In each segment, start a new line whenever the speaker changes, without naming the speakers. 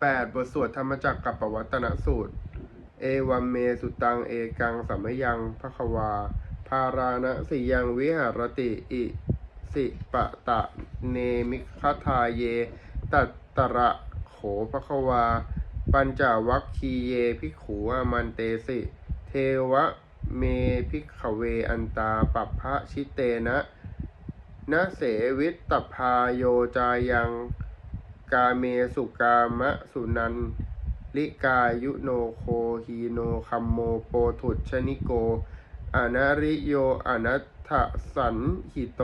8 บทสวดธรรมจักรกับปวัตนสูตร เอวัมเมสุตังเอกังสัมยังพระควา พาราณสิยังวิหารติอิสิปะตะเนมิคทาเย ตัตตระโขพระควา ปัญจวัคคีเยพิขูอมันเตสิ เทวะเมพิขเวอันตาปัพพะชิเตนะนะเสวิตตพาโยจายัง กาเมสุกามะสุนันลิกายุโนโคฮีโนคัมโมโปถุชนิโกอนาริโยอนัตถสันหิโต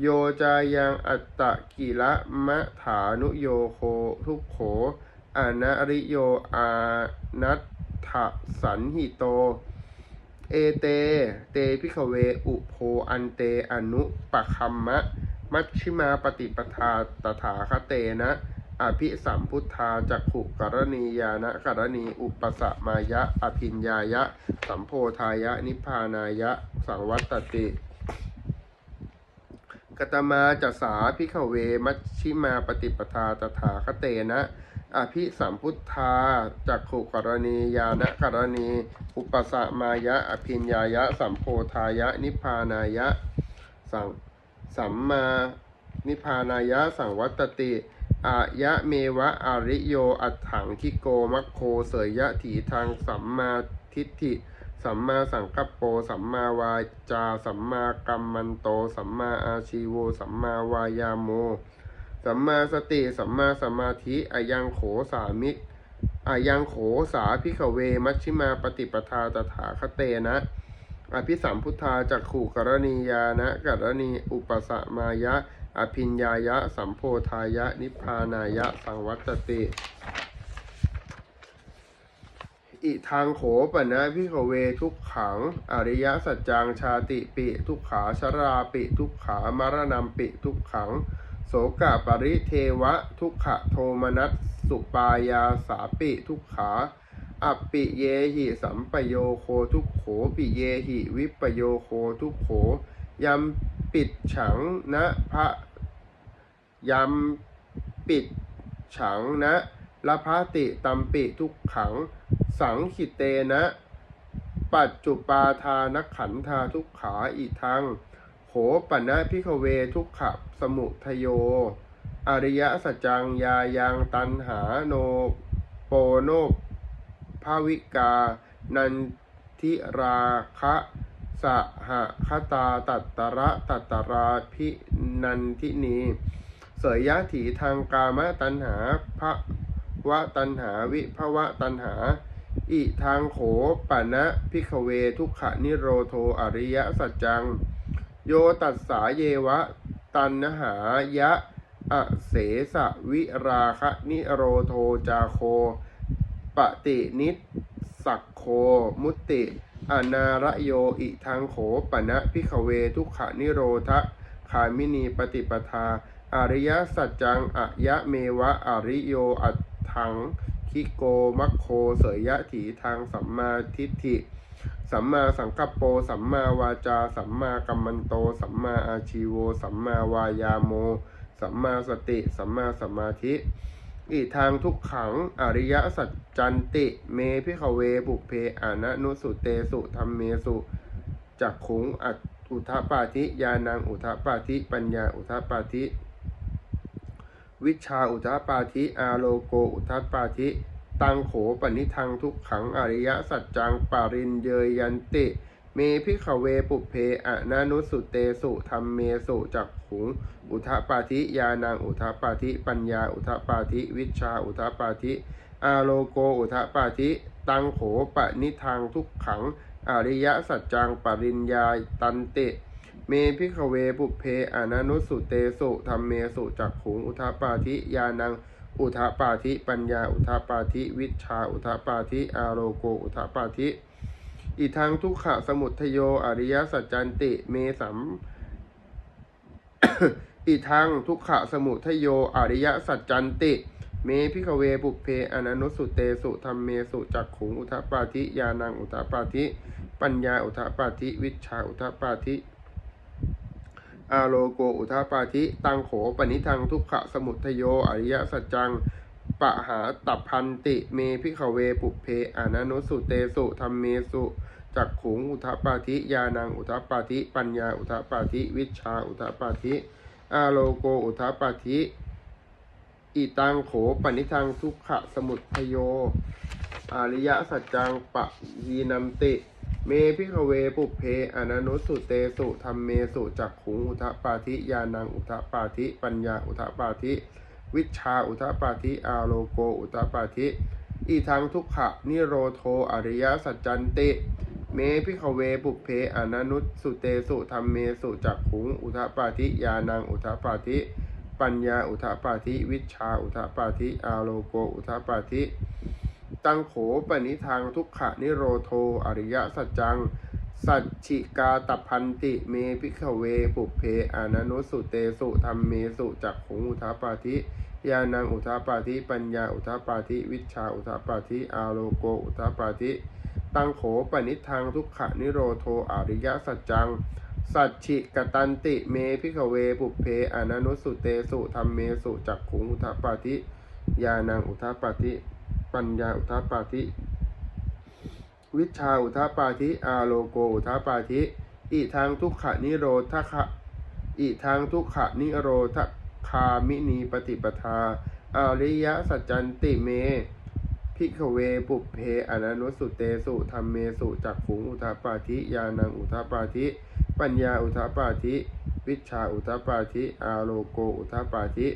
โยจายังอัตตะกิละมะถานุโยโคทุกโขอนาริโยอานัตถสันหิโต เอเต เตพิขเวอุโพอันเตอนุปะคัมมะ มัชชิมาปฏิปทาตถาคเตนะอภิสัมพุทธาจักขุกรณียานะกรณีอุปสมายะ อภิญญายะ สัมโพธายะ นิพพานายะ สังวัตติกตมาจัสสาพิขเวมัชชิมาปฏิปทาตถาคเตนะอภิสัมพุทธาจักขุกรณียานะกรณี อุปสมายะ อภิญญายะ สัมโพธายะ นิพพานายะ สัง สัมมานิพพานายะสังวัตติอายะเมวะอาริโยอัตถังคิโกมัคโคเสยยะถีทางสัมมาทิฏฐิ สัมมาสังกัปโป สัมมาวาจา สัมมากัมมันโต สัมมาอาชีโว สัมมาวายาโม สัมมาสติ สัมมาสมาธิอายังโขสามิอายังโขสาพิขเว มัชชิมาปฏิปทาตถาคเตนะ อภิสัมพุทธาจักขู่กรณียานะกรณีอุปสมายะ อภิญญายะ สัมโพธายะ นิพพานายะ สังวัตติอิทางโขปนะพิขเวทุกขัง อริยสัจจังชาติปิ ทุกขาชราปิ ทุกขามรณัมปิ ทุกขัง โสกะปริเทวะ ทุกขะโทมนัสสุปายาสาปิ ทุกขา อัปปิเยหิสัมปโยโคทุกโขปิเยหิวิปโยโคทุกโขยัมปิดฉังนะพระยัมปิดฉังนะละพะติตัมปิทุกขัง สังขิเตนะ ปัจจุปาทานขันธาทุกขาอีทังโขปนะพิขเวทุกขะสมุทโย อริยสัจจังยายังตันหาโนโปโนาวิกา นันทิราคะสหคตาตัตตระตัตตราพินันทินี เสยยะถีทางกามตัณหาภวะตัณหาวิภวะตัณหา อิทางโขปะนะพิขเวทุกขนิโรโทอริยสัจจัง โยตัสสาเยวะ ตันหายะ อเสสะวิราคะนิโรโทจาโค ปฏินิสสักโค มุติอนาระโยอิทางโขปะนะพิขเวทุกขนิโรธคามินีปฏิปทา อริยสัจจังอะยะเมวะ อริโยอัตถังคิโกมัคโคเสยยะถีทางสัมมาทิฏฐิ สัมมาสังกัปโป สัมมาวาจา สัมมากัมมันโต สัมมาอาชีโว สัมมาวายาโม สัมมาสติ สัมมาสมาธิ อีกทางทุกขังอริยสัจจันติ เมพิขเวบุพเพอนะนุสุเตสุธรรมเมสุจักขุงอัตอุทปาธิยานังอุทปาธิปัญญาอุทปาธิวิชาอุทปาธิอาโลโกอุทปาธิตังโขปนิทังทุกขังอริยสัจจังปารินเยยันติ มพิขเวปุเพอะนานุสุเตสุธรรมเมสุจักขุง อุทปาธิยานังอุทปาธิปัญญา อุทปาธิวิชา อุทปาธิอาโลโกอุทปาธิตังโขปะนิทังทุกขัง อริยสัจจังปริญญาตันเต เมพิขเวปุเพอานานุสุเตสุธรรมเมสุจักขุง อุทปาธิยานังอุทปาธิปัญญา อุทปาธิวิชา อุทปาธิอาโลโก อุทปาธิ อีทางทุกขะสมุทโย อริยสัจจันติเมสัมอีทางทุกขะสมุทโย อริยสัจจันติ เมพิขเวปุเพอนันุสุเตสุธรรมเมสุจักขุงอุทปาธิยานังอุทปาธิปัญญาอุทปาธิวิชาอุทปาธิอาโลโกอุทาปาธิตังโขปนิทังทุกขะสมุทโย อริยสัจจังปะหาตับพันติเมพิขเวปุเพอนานุสุเตสุธรรมเมสุ จักขุงอุทปปาธิยานังอุทปปาธิปัญญาอุทปปาธิวิชาอุทปปาธิอาโลโกอุทปปาธิอิตังโขปนิทังทุกขะสมุทโย อาริยสัจจังปะยีนัมติ เมพิขเวปุเพอนานุสุเตสุธรรมเมสุจักขุงอุทปาธิยานังอุทปาธิปัญญาอุทปาธิวิชาอุทปาธิอาโลโกอุทปาธิอีทังทุกขะนิโรโทอริยสัจจันติ เมพิขเวปุเพอนานุสุเตสุธรรมเมสุจักขุง อุทปาธิยานังอุทปาธิปัญญาอุทปาธิวิชาอุทปาธิอาโลโกอุทปาธิตังโขปนิทางทุกขะนิโรโทอริยสัจจัง สัจฉิกาตพันติเมพิขเวปุเพอานานุสุเตสุธรรมเมสุจักขุงอุทปาธิยานังอุทปาธิปัญญาอุทปาธิวิชาอุทปาธิอาโลโกอุทปาธิ ตังโขปนิทางทุกขะนิโรโทอริยสัจจัง สัจฉิกตันติเมพิขเวปุเพอนานุสุเตสุธรรมเมสุจักขุงอุทาปาธิยานังอุทาปาธิปัญญาอุทาปาธิวิชาอุทาปาธิอาโลโกอุทาปาธิอีทางทุกขะนิโรธคะอีทางทุกขะนิโรธคามินีปฏิปทาอาริยสัจจันติเม พิกเวปุเพอนันุสุเตสุธรรมเมสุจักขุงอุทาปาธิยานังอุทาปาธิ ปัญญาอุทาปาธิ วิชาอุทาปาธิอาโลโกอุทาปาธิ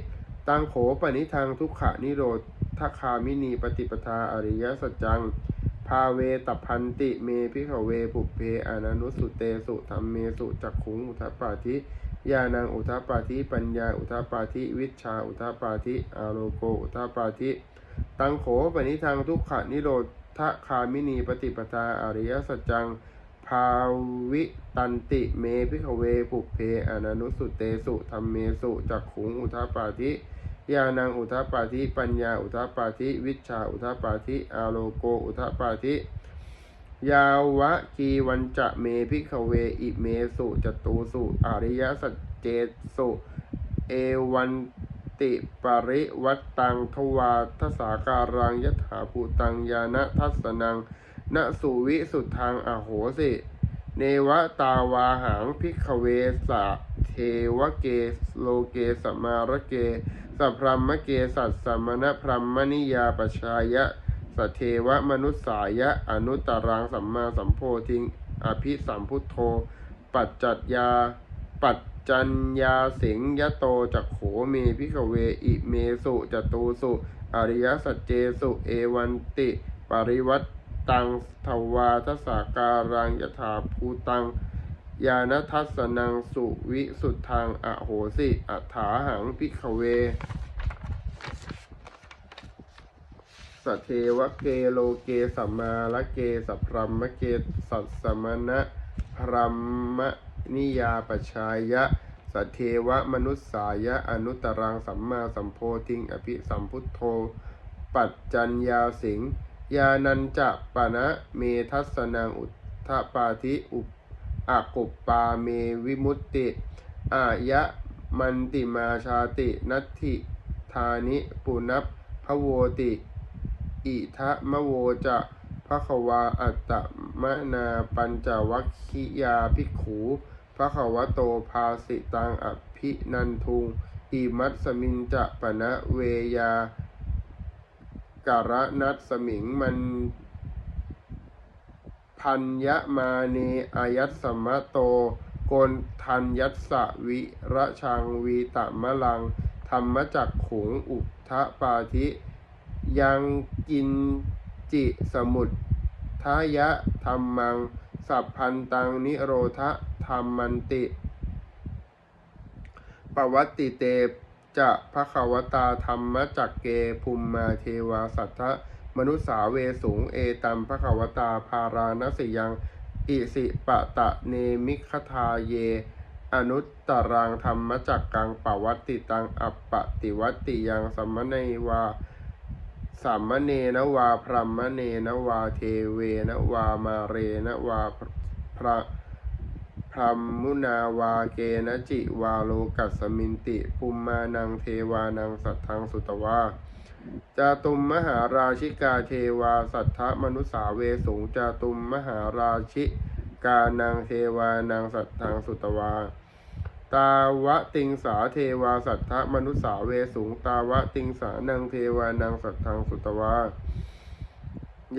ตังโขปนิทางทุกขะนิโรธคามินีปฏิปทาอริยสัจจัง ภาเวตพันติเมพิขเวปุเพอนานุสุเตสุธรรมเมสุจักขุงอุทาปาธิยานังอุทาปาธิ ปัญญาอุทาปาธิ วิชชาอุทาปาธิอาโลโกอุทาปาธิ ตังโขปนิทางทุกขะนิโรธคามินีปฏิปทาอริยสัจจัง ภาวิตันติเมพิขเวปุเพอนานุสุเตสุธรรมเมสุจักขุงอุทาปาธิยานังอุทาปาธิปัญญาอุทาปาธิวิชชาอุทาปาธิอาโลโกอุทาปาธิยาวะกีวันจะเมพิขเวอิเมสุจตูสุอริยสัจเจสุ เอวัน ติปริวัตตังทวาทสาการังยถาภูตังยานะทัสนังณสุวิสุทธังอโหสิ เนวตาวาหังพิกเวสะเทวเกสโลเกสมาระเกสัพพรหมเกสัตสมณพรหมนิยาปชายะสเทวมนุสสายะอนุตตรังสัมมาสัมโพธิงอภิสัมพุทโธ ปัจจัตยาปัจ จัญญาสิงยโตจักโขเมพิกเวอิเมสุจตูสุ อริยสัจเจสุเอวันติ ปริวัตตังทวาทสาการังยถาภูตัง ยานทัสนังสุวิสุทธังอโหสิอัฏฐาหังพิกเวสเทวะเกโลเกสัมมาละเกสัพรหมเกสัสสมณะพรหม นิยาปชายะสเทวะมนุสสายะอนุตตรังสัมมาสัมโพธิง อภิสัมพุทโธ ปัจจัญญาสิงยานันจะปะนะเมทัสนังอุทธปาธิอุปอากุปปาเมวิมุตติอายะมันติมาชาตินัตถิธานิปุนัพพโวติ อิทะมะโวจะภควาอัตตมนาปัญจวัคคิยาภิกขู ภควโตภาสิตังอภินันทุงอิมัตสมินจะปะนะเวยาการะนัตสมิงมันพัญญมาเนอายัตสมะโตโกนทันยัตสะวิระชังวีตะมะลัง ธรรมจักขุงอุทะปาธิ ยังกินจิสมุททายะธรรมัง สัพพันตังนิโรธ ธรรมันติ ปวัตติเตจะภควตาธรรมจักเกภูมิมาเทวาสัทธะมนุสาเวสูงเอตัมภควตาภารานสิยัง อิสิปะตะเนมิคทาเย อนุตตรังธรรมจักกังปวัตติตังอัปปติวัตติยังสัมมเนวาสามเณนวาพรหมเนนวาเทเวนวามาเรนวาพระ พรมมุนาวาเกนจิวาโลกัสมินติภูมมานังเทวานังสัทธังสุตวาจาตุมมหาราชิกาเทวาสัทธมนุสาเวสูงจาตุมมหาราชิกานางเทวานางสัทธังสุตวา ตาวะติงสาเทวาสัทธมนุสาเวสูง ตาวะติงสานังเทวานางสัทธังสุตวา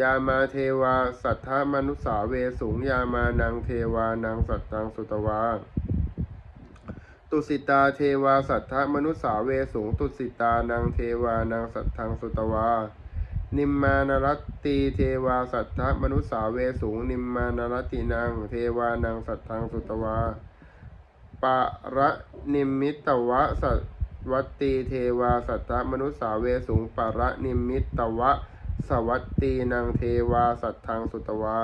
ยามาเทวา สัทธามนุสาเวสูงยามานังเทวานางสัทธังสุตวา ตุสิตาเทวาสัทธามนุสาเวสูง ตุสิตานังเทวานางสัทธังสุตวา นิมมานรตตีเทวาสัทธมนุสาเวสูง นิมมานรตินังเทวานังสัทธังสุตวาปะระนิมิตวะสัตวัตตีเทวาสัทธมนุสาเวสูงปะระนิมิตวะ สวัตตีนางเทวาสัตทธังสุตวา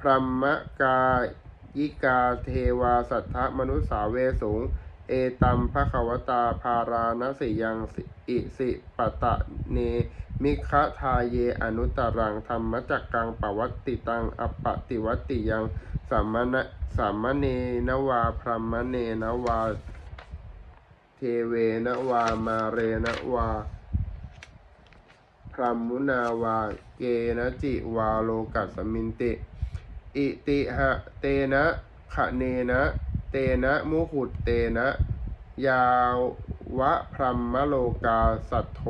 พรหมกายิกาเทวาสัทธมนุสาเวสูง เอตัมภควตาภาราณสิยังอิสิปตะเน มิคะทาเยอนุตตรังธรรมจักกังปวัตติตังอปติวัตติยังสัมมณะสัมมเนนวาพรหมเนนวา เทเวนวามาเรนวา พรหมุนาวาเกนจิวาโลกัสมินติ อิติหะเตนะขะเนนะเตนะมุหุตเตนะ ยาวะพรหมโลกาสัทโท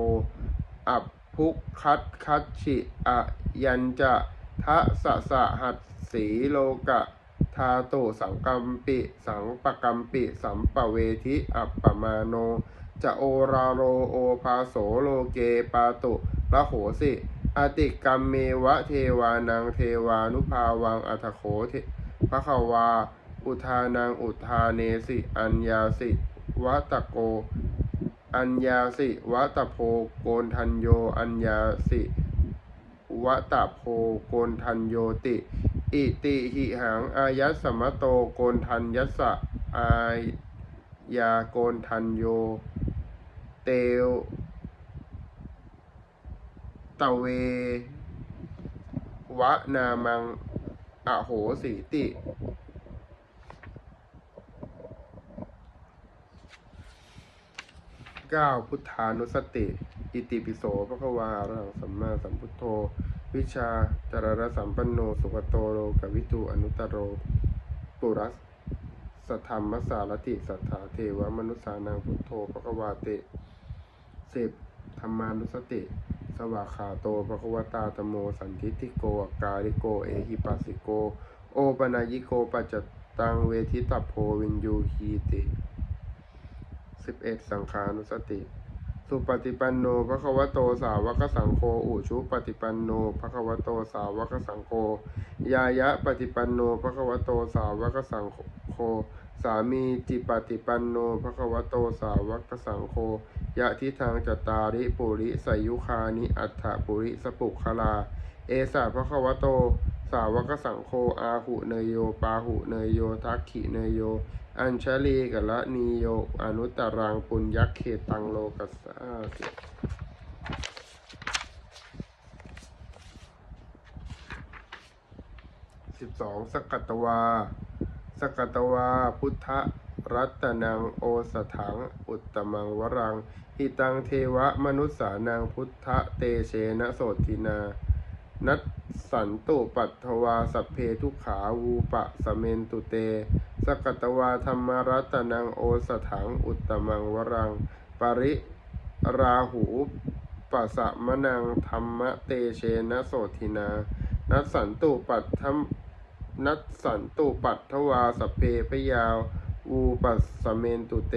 อัพพุคัตคัตฉิอะยัญจะทะสะสะหัสสีโลกะทาโตสังกัมปิ สังปะกัมปิ สัมปเวทิอัปปมาโน จะโอราโรโอภาโสโลเกปาตุ ระโหสิอติกรรมเมวะเทวานังเทวานุภาวังอัทโขเทภควา อุทานังอุทาเนสิ อัญญาสิวัตโก อัญญาสิวัตโพโกนทันโย อัญญาสิวัตโพโกนทันโยติ อิติหิหัง อายัสสมโตโกนทันยัสสะอายาโกนทันโย เตว ตะเว วะนามังอโหสีติ เก้าพุทธานุสติ อิติปิโสพระควาอรหังสัมมาสัมพุทโธ วิชาจารรสัมปันโน สุขโตโลกวิทูอนุตโร ปุรัสสธรรมสารติ สัทธาเทวมนุษสานังพุทโธพระควาเตสิบธรรมานุสติ สวากขาโตภควตาตโมสันทิติโกอากาลิโก เอหิปัสสิโก โอปนายิโกปัจจตังเวทิตาโพวินยูฮีติสิบเอ็ดสังขานุสติ สุปฏิปันโนภควโตสาวกสังโฆอุชุปฏิปันโนภควโตสาวกสังโฆยายะปฏิปันโนภควโตสาวกสังโฆ สามีจิปฏิปันโนภควโตสาวกสังโฆยะทิทางจตาริปุริสยุคานิอัฏฐปุริสปุคลา เอสาภควโต สาวกสังโฆอาหุเนยโย ปาหุเนยโย ทักขิเนยโย อัญชลีกะละนีโย อนุตตรังปุญยักเขตังโลกัสสาสิบสองสกัตตวา สกัตตวาพุทธรัตนังโอสถัง อุตตมังวรังหิตังเทวะมนุษสานังพุทธเตเชนะโสตินา นัตสันตุปัตถวาสัพเพทุขาวูปะสเมนตุเต สกัตตวาธรรมรัตนังโอสถัง อุตตมังวรัง ปริราหูปัสสะมนังธรรมเตเชนะโสทินา นัตสันตุปัตถ นัตสันตุปัตถวาสัพเพพยาวอูปัสสเมนตุเต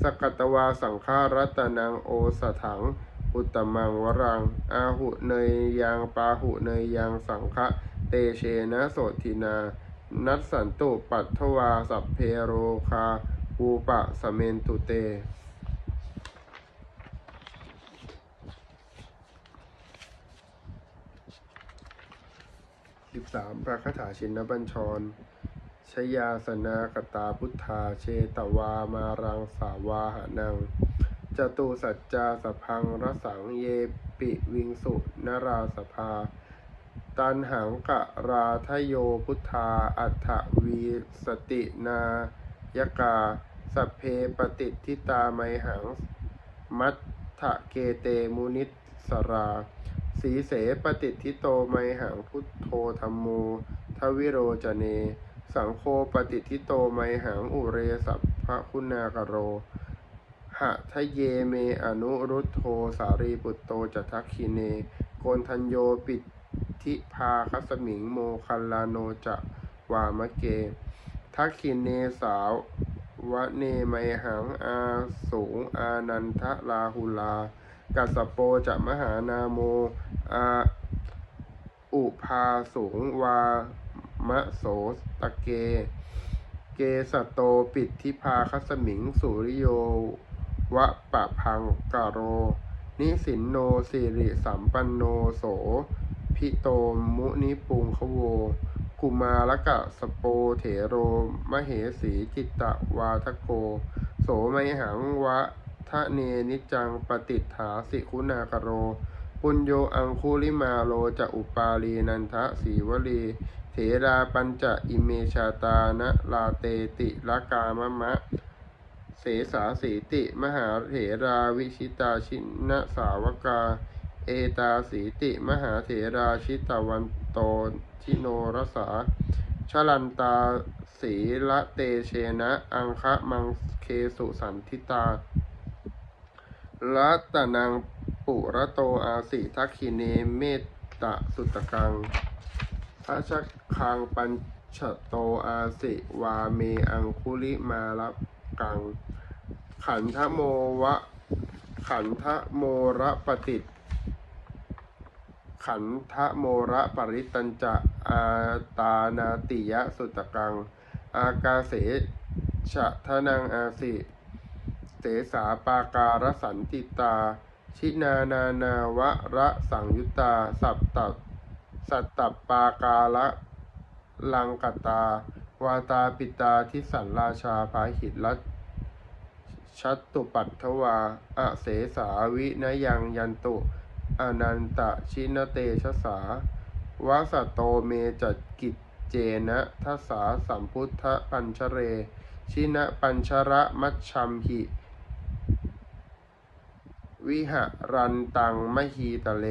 สกัตตวาสังฆารัตนังโอสถัง อุตตมังวรัง อาหุเนยยังปาหุเนยยังสังฆะเตเชนะโสทินา นัตสันตุปัตถวาสัพเพโรคา อูปะสเมนตุเต สิบสามพระคาถาชินบัญชร ชยาสนากตาพุทธาเชตวามารังสาวาหานังจตุสัจจาสพังรสังเยปิวิงสุนราสภา ตันหังกะราทโยพุทธาอัฏฐวีสตินายกาสัพเพปฏิทิตาไมหัง มัตทะเกเตมุนิสรา สีเสปฏิทิโตไมหังพุทโธธรรมโมทวิโรจเน สังโฆปฏิทิโตไมหังอุเรสัพพะคุณากโรหะทะเยเมอนุรุตโทสารีปุตโตจะทักขิเน โกนทัญโยปิทิพาคัสมิงโมคัลลาโนจะวามะเก ทักขิเนสาววะเนไมหังอาสูงอานันทะลาหุลา กัสสโปจะมหานาโมอาอุพาสูงวามะโสตะเก เกสโตปิดทิพาคัสมิงสุริโยวะปะพังกะโร นิสินโนสิริสัมปันโนโส พิโตมุนิปุงคะโว กุมารกะสโปเถโรมเหสีจิตตวาทโก โสไมหังวะะเนนิจังปฏิฐาสิคุณากโร ปุญโยอังคุลิมาโลจะอุปาลีนันทะสีวลีเถราปัญจะอิเมชาตานะลาเตติละกามะมะ เสสาสีติ มหาเถราวิชิตาชินะสาวกา เอตาสีติ มหาเถราชิตวันโตชิโนรสาชลันตาสีละเตเชนะ อังคะมังเคสุสันทิตา รัตนังปุระโตอาสิทักขิเนเมตตะสุตกังพระชักคังปัญชโตอาสิวาเมอังคุลิมาลกัง ขันธโมวะ ขันธโมระปฏิขันธโมระปริตัญจะอาตานาติยะสุตกัง อากาเสชะทนังอาสิ เสสาปาการสันติตา ชินานานาวะระสังยุตตา สัตตสัตตปาการะลังกตา วาตาปิตาทิสันราชาภาหิตรัตชัตตุปัตถวาอะเสสาวินยังยันตุอนันตชินเตชะสาวาสโตเมจัดกิจเจนะทัสสาสัมพุทธปัญชเร ชินะปัญชระมัชชัมหิ วิหะรันตังมหีตะเล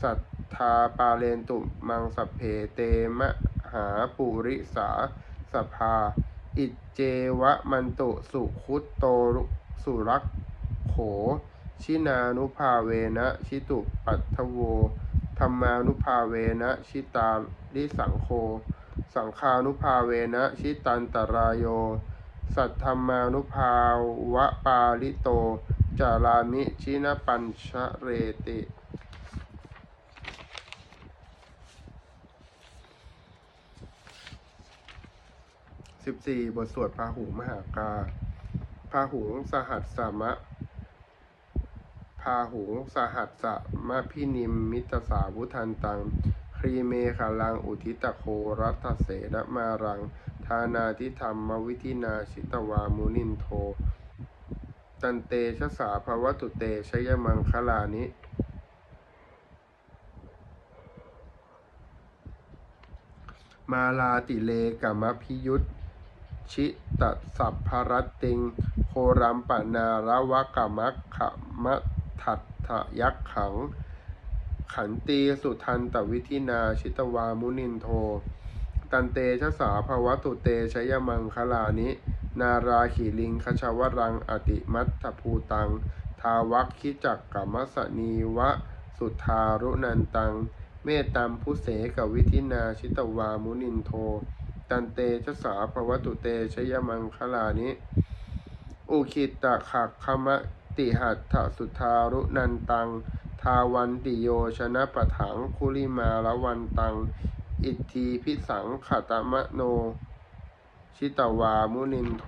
สัทธาปาเลนตุมังสเพเตมะหาปุริสาสภา อิจเจวะมันตุสุคุตโตสุรักโข ชินานุภาเวนะชิตุปัทโวธรรมานุภาเวนะชิตาลิสังโฆสังฆานุภาเวนะชิตันตรายโย สัทธรรมานุภาวะปาลิโต จารามิชินปัญชเรติ สิบสี่บทสวดพาหุงมหากาพาหุงสหัสสมะพาหุงสหัสสะมะพินิมมิตสาวุทันตังครีเมขลังอุทิตโครัตเสนมารัง ทานาทิธรรมวิธินาชิตวามุนินโท ตันเตชะสาภวตุเตชยมังคลานิมาลาติเลกัมพิยุตชิตสัพพรตติง โครัมปนาระวะกะมัคขะมะทัตถยักขัง ขันตีสุทันตวิธินาชิตวามุนินโท ตันเตชะสาภวตุเตชยมังคลานิ นาราขีลิงคชาวรัง อติมัตถภูตัง ทาวัคคิจักกมมสนีวะ สุทารุนันตัง เมตตัมพุเสกวิธินาชิตวามุนินโท ตันเตชะสาภวตุเตชยมังคลานิ อุคิตตะขักขมะติหัตถสุทารุนันตัง ทาวันติโยชนะปะถังคุลิมาละวันตัง อิทธีพิสังขตมะโน ชิตวามุนินโท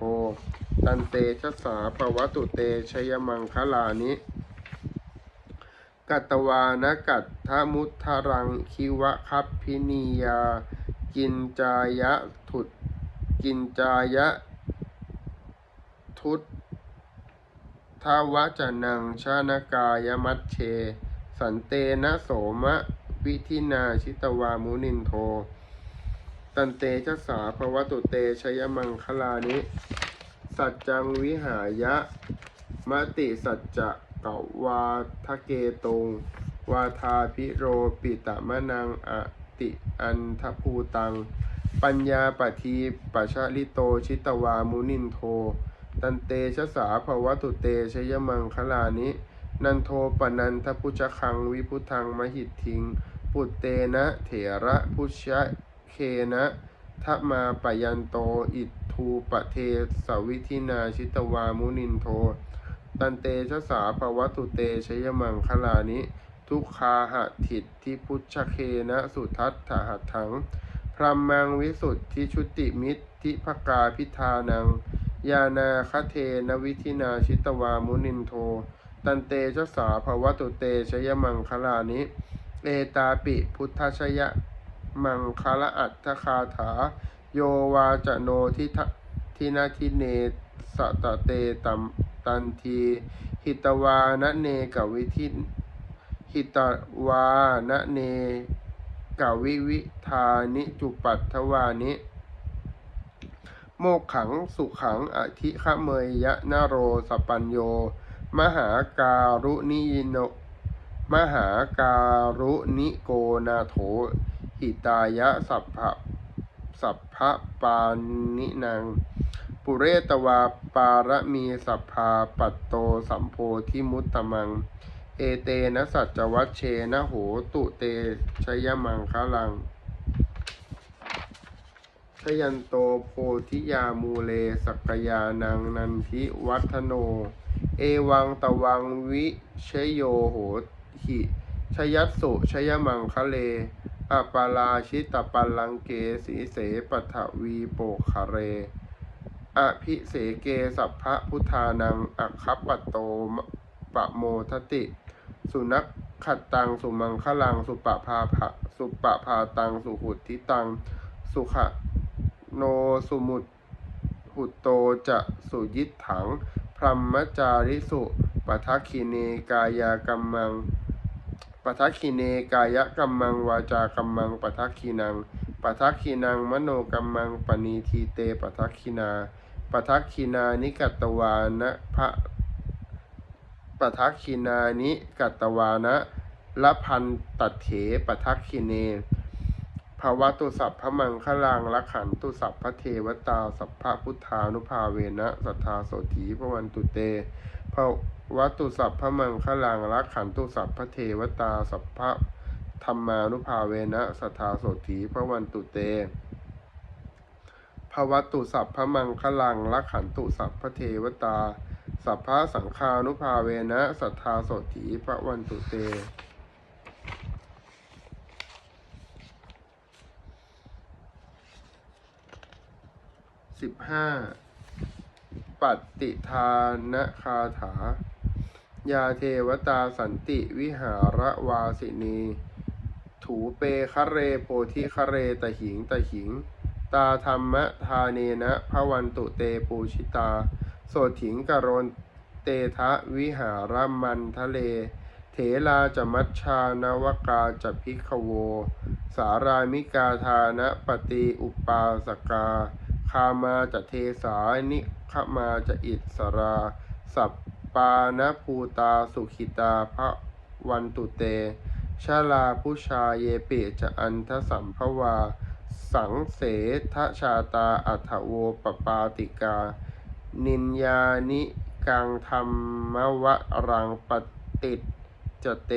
ตันเตชะสาปวัตุเตชยมังคลานิกัตตวานกัตทมุทธรังคิวะคัพพินียา กินจายะถุดกินจายะ ทุตทาวจนังชานกายมัชเช สันเตนะโสมะ วิธินาชิตวามุนินโท ตันเตชะสาภวตุเตชยมังคลานิ สัจจังวิหายะ มติสัจจะกวาทะเกตง วาทาพิโรปิตะมะนังอติอันทภูตัง ปัญญาปทีปัชลิโตชิตวามุนินโท ตันเตชะสาภวตุเตชยมังคลานิ นันโทปนันทพุชคังวิพุทังมหิตทิง ปุตเตนะเถระพุชะ เคนะทะมาปยันโต อิทูปะเทสวิธินาชิตวามุนินโท ตันเตชะสาภวตุเตชยมังคลานิ ทุคาหะถิตทิพุชเคนะสุทัตถหัตถัง พรหมังวิสุทธิชุติมิตรทิภกาพิธานัง ยานาคเทนวิธินาชิตวามุนินโท ตันเตชะสาภวตุเตชยมังคลานิ เอตาปิพุทธชยะ มังคละอัตถคาถา โยวาจโนทิททินาทิเนสตเตตัมตันทีหิตวานเนกวิธิหิตวานเนกวิวิธานิจุปัตถวานิ โมกขังสุขังอธิขเมยยะนโรสปัญโย มหาการุณิโน มหาการุณิโกนาโถ หิตายะสัพพะสัพพะปานินางปุเรตวาปารมีสัพพาปัตโตสัมโพธิมุตตมัง เอเตนะสัจวัชเชนะโหตุเตชยมังคะลังชยันโตโพธิยามูเลสักยานังนันทิวัฒโน เอวังตวังวิชโยโหหิชยัสสุชยมังคะเล อปาราชิตปัลลังเกสีเสปัทวีโปคะเร อภิเสเกสัพพะพุทธานังอัคคัปปโตปะโมทติ สุนักขัดตังสุมังคลัง สุปะพาภะสุปะพาตังสุหุตทิตัง สุขะโนสุมุตหุตโตจะสุยิตถัง พรหมจาริสุปทักขิเนกายกัมมัง ปทักขิเนกายกัมมังวาจากัมมังปทักขินังปทักขินังมโนกัมมังปณีทีเตปทักขินาปทักขินานิกัตตวานะพระปทักขินานิกัตตวานะละพันตัดเถปทักขิเนภาวะตุสัพพะมังคลังละขันตุสัพพะเทวตาสัพพะพุทธานุภาเวนะสัทธาโสถีพระวันตุเตภา วะตุสัพพะมังคลังละขันตุสัพพเทวตาสัพพะธรรมานุภาเวนะสัทธาโสถีพระวันตุเตภวะตุสัพพะมังคลังละขันตุสัพพเทวตา สัพพะสังฆานุภาเวนะสัทธาโสถีพระวันตุเตสิบห้าปัตติทานะคาถา ยาเทวตาสันติวิหารวาสินี ถูเปคะเรโพธิคะเรตหิงตหิง ตาธรรมะทาเนนะพระวันตุเตปูชิตา โสถิงกรณเตทะวิหารมันทะเล เถลาจะมัชชานวกาจะพิกขโว สารามิกาทานะปฏิอุปาสกา คามาจะเทสานิขมาจะอิสรา สัป ปานภูตาสุขิตาพระวันตุเต ชาลาผู้ชาเยเปจะอันทสัมภวา สังเสทชาตาอัถโวปปาติกา นินยานิกังธรรมวรังปฏิจจเต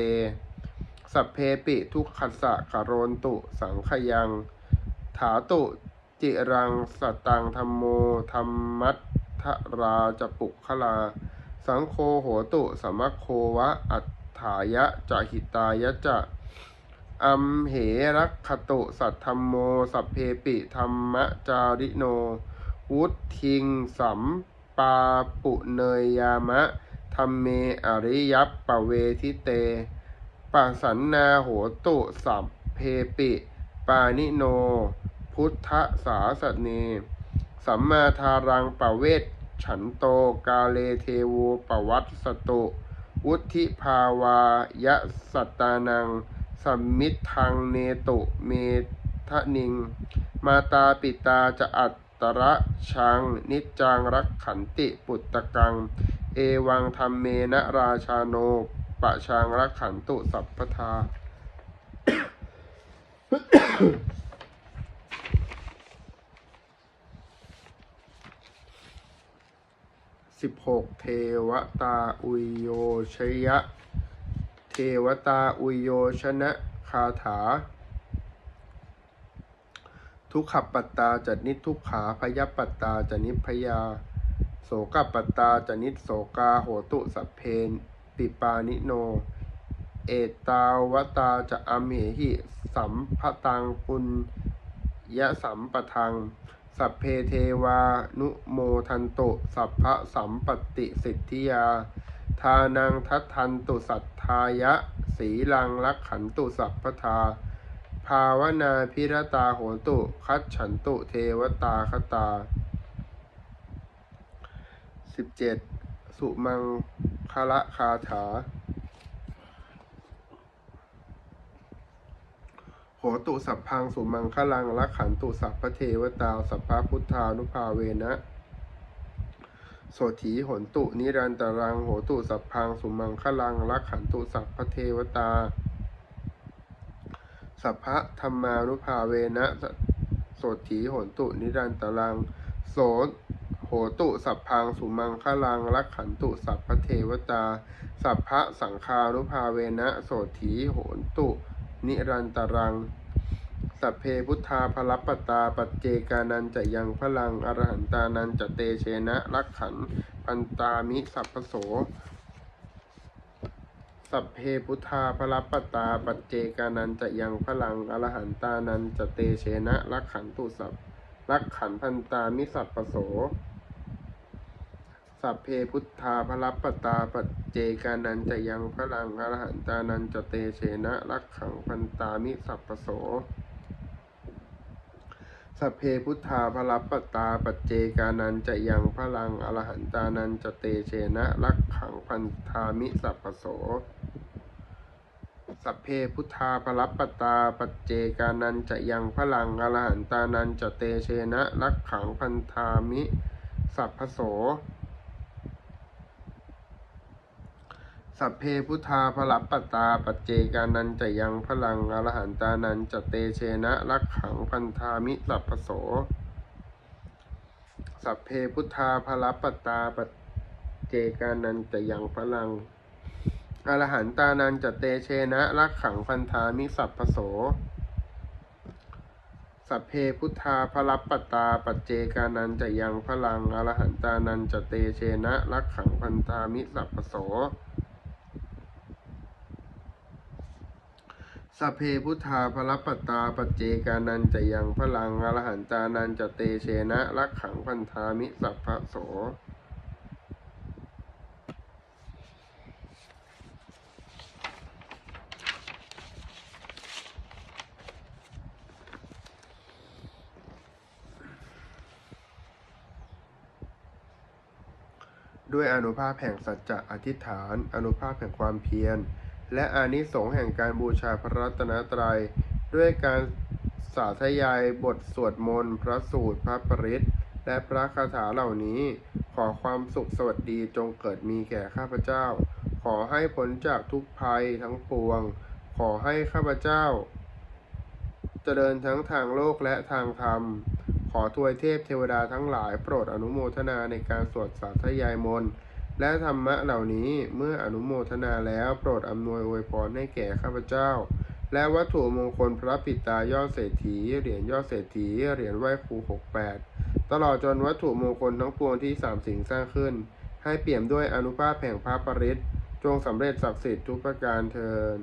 สัพเพปิทุกขสะกโรนตุสังขยัง ถาตุจิรังสตังธรรมโมธรรมัตทราจะปุกขลา สังโฆโหตุสมัคโควะ อัฏฐายะจะหิตายะจะอัมเหรักขตุ สัทธรรมโม สัพเพปิธรรมจาริโน วุทิงสัมปาปุเนยยามะธรรมเมอริยัปปะเวทิเตปัสสันนาโหตุ สัพเพปิ ปานิโน พุทธสาสเน สัมมาทารังปเวท ฉันโตกาเลเทโวปวัตสตุวุธิภาวายะสัตตานังสัมมิทังเนตุเมทะนิง มาตาปิตาจะอัตตระชัง นิจจังรักขันติปุตตะกัง เอวังธรรมเมนะราชาโนปะชางรักขันตุสัพพทา สิบหกเทวตาอุยโยชยะ เทวตาอุยโยชนะคาถา ทุกขปัตตาจะนิทุกขาพยปัตตาจะนิพยา โสกปัตตาจะนิโสกาโหตุสัพเพนปิปานิโน เอตาวตาจะอัมเหหิสัมภตังปุญยะสัมปทัง สัพเพเทวานุโมทันตุ สัพพะสัมปติสิทธิยา ทานังทัตทันตุสัทธายะ สีลังรักขันตุสัพพทา ภาวนาพิรตาโหตุ คัดฉันตุเทวตาคตาสิบเจ็ดสุมังคละคาถา โหตุสัพพังสุมังคลังรักขันตุสัพพเทวตาสัพพพุทธานุภาเวนะโสถีหนตุนิรันตรังโหตุสัพพังสุมังคลังรักขันตุสัพพเทวตา สัพพะธรรมานุภาเวนะโสถีหนตุนิรันตรังโสโหตุสัพพังสุมังคลังรักขันตุสัพพเทวตา สัพพะสังคานุภาเวนะโสถีโหนตุ นิรันตรัง สัพเพพุทธาภลปตาปัจเจกานันจะยังพลังอรหันตานันจะเตเชนะรักขันปันตามิสัพพโส สัพเพพุทธาภลปตาปัจเจกานันจะยังพลังอรหันตานันจะเตเชนะรักขันตุสัพรักขันพันตามิสัพพโส สัพเพพุทธาภลปตาปัจเจกานันจะยังพลังอรหันตานันจะเตเชนะรักขังพันตามิสัพพโสสัพเพพุทธาภลปตาปัจเจกานันจะยังพลังอรหันตานันจะเตเชนะรักขังพันธามิสัพพโสสัพเพพุทธาภลปตาปัจเจกานันจะยังพลังอรหันตานันจะเตเชนะรักขังพันธามิสัพพโส สัพเพพุทธาภลปตาปัจเจกานันจะยังพลังอรหันตานันจะเตเชนะรักขังพันธามิสัพพโส สัพเพพุทธาภลปตาปัจเจกานันจะยังพลังอรหันตานันจะเตเชนะรักขังพันธามิสัพพโส สัพเพพุทธาภลปตาปัจเจกานันจะยังพลังอรหันตานันจะเตเชนะรักขังพันธามิสัพพโส สเพพุทธาภลปตาปเจกานันจะยังพลังอรหันตานันจะเตเชนะรักขังพันธามิสัพพโส ด้วยอนุภาพแห่งสัจจะอธิษฐาน อนุภาพแห่งความเพียร และอานิสงส์แห่งการบูชาพระรัตนตรัย ด้วยการสาธยายบทสวดมนต์ พระสูตร พระปริตและพระคาถาเหล่านี้ ขอความสุขสวัสดีจงเกิดมีแก่ข้าพเจ้า ขอให้พ้นจากทุกภัยทั้งปวง ขอให้ข้าพเจ้าจเจริญทั้งทางโลกและทางธรรม ขอทวยเทพเทวดาทั้งหลายโปรดอนุโมทนาในการสวดสาธยายมนต์ และธรรมะเหล่านี้เมื่ออนุโมทนาแล้วโปรดอำนวยอวยพรให้แก่ข้าพเจ้า และวัตถุมงคลพระปิตายอดเศรษฐีเหรียญยอดเศรษฐีเหรียญไหว้ครูหกแปดตลอดจนวัตถุมงคลทั้งปวงที่สามสิ่งสร้างขึ้น ให้เปี่ยมด้วยอนุภาพแห่งพระปริศจงสำเร็จศักดิ์สิทธิ์ทุกประการเทิน